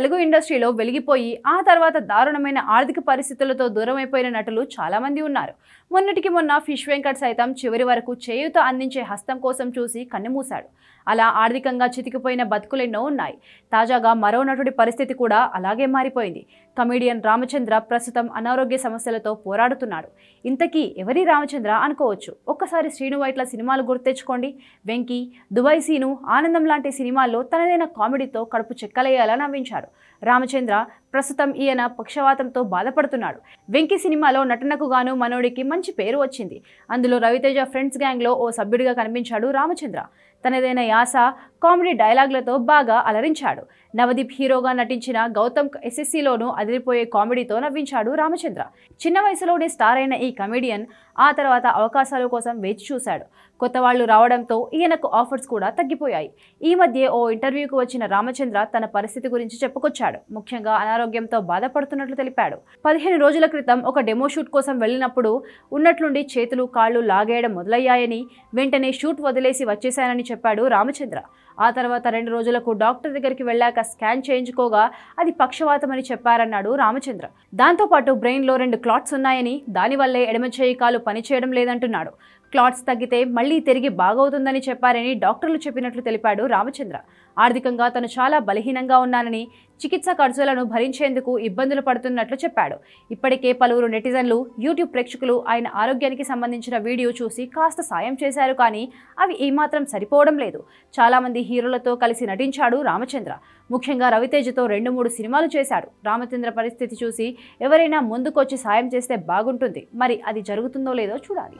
తెలుగు ఇండస్ట్రీలో వెలిగిపోయి ఆ తర్వాత దారుణమైన ఆర్థిక పరిస్థితులతో దూరమైపోయిన నటులు చాలామంది ఉన్నారు. మొన్నటికి మొన్న ఫిష్ వెంకట్ సైతం చివరి వరకు చేయూత అందించే హస్తం కోసం చూసి కన్నుమూశాడు. అలా ఆర్థికంగా చితికిపోయిన బతుకులెన్నో ఉన్నాయి. తాజాగా మరో నటుడి పరిస్థితి కూడా అలాగే మారిపోయింది. కమీడియన్ రామచంద్ర ప్రస్తుతం అనారోగ్య సమస్యలతో పోరాడుతున్నాడు. ఇంతకీ ఎవరి రామచంద్ర అనుకోవచ్చు? ఒక్కసారి శ్రీను వైట్ల సినిమాలు గుర్తెచ్చుకోండి వెంకీ దుబాయ్ సీను ఆనందం లాంటి సినిమాల్లో తనదైన కామెడీతో కడుపు చెక్కలేయాలని నవ్వించాడు. రామచంద్ర ప్రస్తుతం ఈయన పక్షవాతంతో బాధపడుతున్నాడు. వెంకీ సినిమాలో నటనకు గాను మనోడికి మంచి పేరు వచ్చింది. అందులో రవితేజ ఫ్రెండ్స్ గ్యాంగ్లో ఓ సభ్యుడిగా కనిపించాడు రామచంద్ర. తనదైన యాస కామెడీ డైలాగ్లతో బాగా అలరించాడు. నవదీప్ హీరోగా నటించిన గౌతమ్ ఎస్ఎస్సిలోనూ అదిరిపోయే కామెడీతో నవ్వించాడు రామచంద్ర. చిన్న వయసులోనే స్టార్ అయిన ఈ కమెడియన్ ఆ తర్వాత అవకాశాల కోసం వేచి చూశాడు. కొత్త వాళ్ళు రావడంతో ఈయనకు ఆఫర్స్ కూడా తగ్గిపోయాయి. ఈ మధ్య ఓ ఇంటర్వ్యూకు వచ్చిన రామచంద్ర తన పరిస్థితి గురించి చెప్పుకొచ్చాడు. ముఖ్యంగా అనారోగ్యంతో బాధపడుతున్నట్లు తెలిపాడు. పదిహేను రోజుల క్రితం ఒక డెమో షూట్ కోసం వెళ్ళినప్పుడు ఉన్నట్లుండి చేతులు కాళ్ళు లాగేయడం మొదలయ్యాయని వెంటనే షూట్ వదిలేసి వచ్చేశానని చెప్పాడు రామచంద్ర. ఆ తర్వాత రెండు రోజులకు డాక్టర్ దగ్గరికి వెళ్ళాక స్కాన్ చేయించుకోగా అది పక్షవాతం అని చెప్పారన్నాడు రామచంద్ర. దాంతోపాటు బ్రెయిన్లో రెండు క్లాట్స్ ఉన్నాయని దానివల్లే ఎడమ చేయి కాలు పనిచేయడం లేదంటున్నాడు. క్లాట్స్ తగ్గితే మళ్ళీ తిరిగి బాగవుతుందని చెప్పారని డాక్టర్లు చెప్పినట్లు తెలిపాడు రామచంద్ర. ఆర్థికంగా తను చాలా బలహీనంగా ఉన్నానని చికిత్స ఖర్చులను భరించేందుకు ఇబ్బందులు పడుతున్నట్లు చెప్పాడు. ఇప్పటికే పలువురు నెటిజన్లు యూట్యూబ్ ప్రేక్షకులు ఆయన ఆరోగ్యానికి సంబంధించిన వీడియో చూసి కాస్త సాయం చేశారు కానీ అవి ఏమాత్రం సరిపోవడం లేదు. చాలామంది హీరోలతో కలిసి నటించాడు రామచంద్ర. ముఖ్యంగా రవితేజతో రెండు మూడు సినిమాలు చేశాడు. రామచంద్ర పరిస్థితి చూసి ఎవరైనా ముందుకొచ్చి సాయం చేస్తే బాగుంటుంది. మరి అది జరుగుతుందో లేదో చూడాలి.